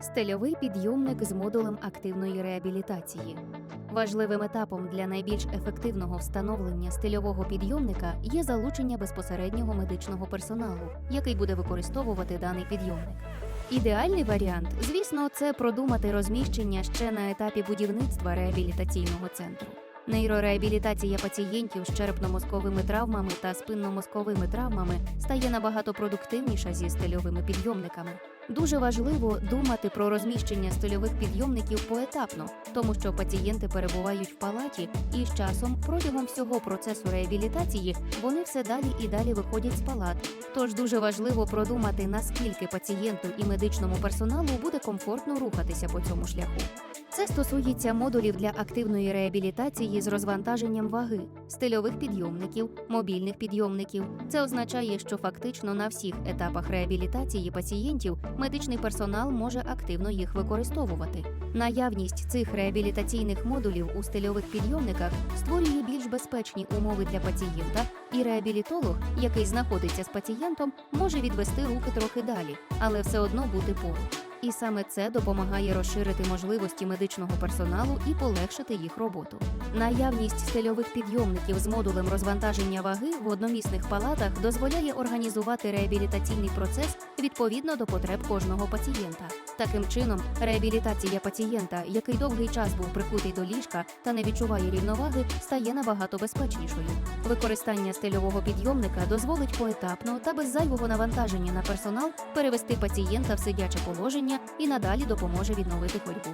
Стильовий підйомник з модулем активної реабілітації. Важливим етапом для найбільш ефективного встановлення стильового підйомника є залучення безпосереднього медичного персоналу, який буде використовувати даний підйомник. Ідеальний варіант, звісно, це продумати розміщення ще на етапі будівництва реабілітаційного центру. Нейрореабілітація пацієнтів з черепно-мозковими травмами та спинномозковими травмами стає набагато продуктивніша зі стильовими підйомниками. Дуже важливо думати про розміщення стильових підйомників поетапно, тому що пацієнти перебувають в палаті, і з часом протягом всього процесу реабілітації вони все далі і далі виходять з палат. Тож дуже важливо продумати, наскільки пацієнту і медичному персоналу буде комфортно рухатися по цьому шляху. Це стосується модулів для активної реабілітації з розвантаженням ваги, стильових підйомників, мобільних підйомників. Це означає, що фактично на всіх етапах реабілітації пацієнтів медичний персонал може активно їх використовувати. Наявність цих реабілітаційних модулів у стильових підйомниках створює більш безпечні умови для пацієнта, і реабілітолог, який знаходиться з пацієнтом, може відвести руки трохи далі, але все одно бути поруч. І саме це допомагає розширити можливості медичного персоналу і полегшити їх роботу. Наявність стильових підйомників з модулем розвантаження ваги в одномісних палатах дозволяє організувати реабілітаційний процес відповідно до потреб кожного пацієнта. Таким чином, реабілітація пацієнта, який довгий час був прикутий до ліжка та не відчуває рівноваги, стає набагато безпечнішою. Використання стильового підйомника дозволить поетапно та без зайвого навантаження на персонал перевести пацієнта в сидяче положення і надалі допоможе відновити ходьбу.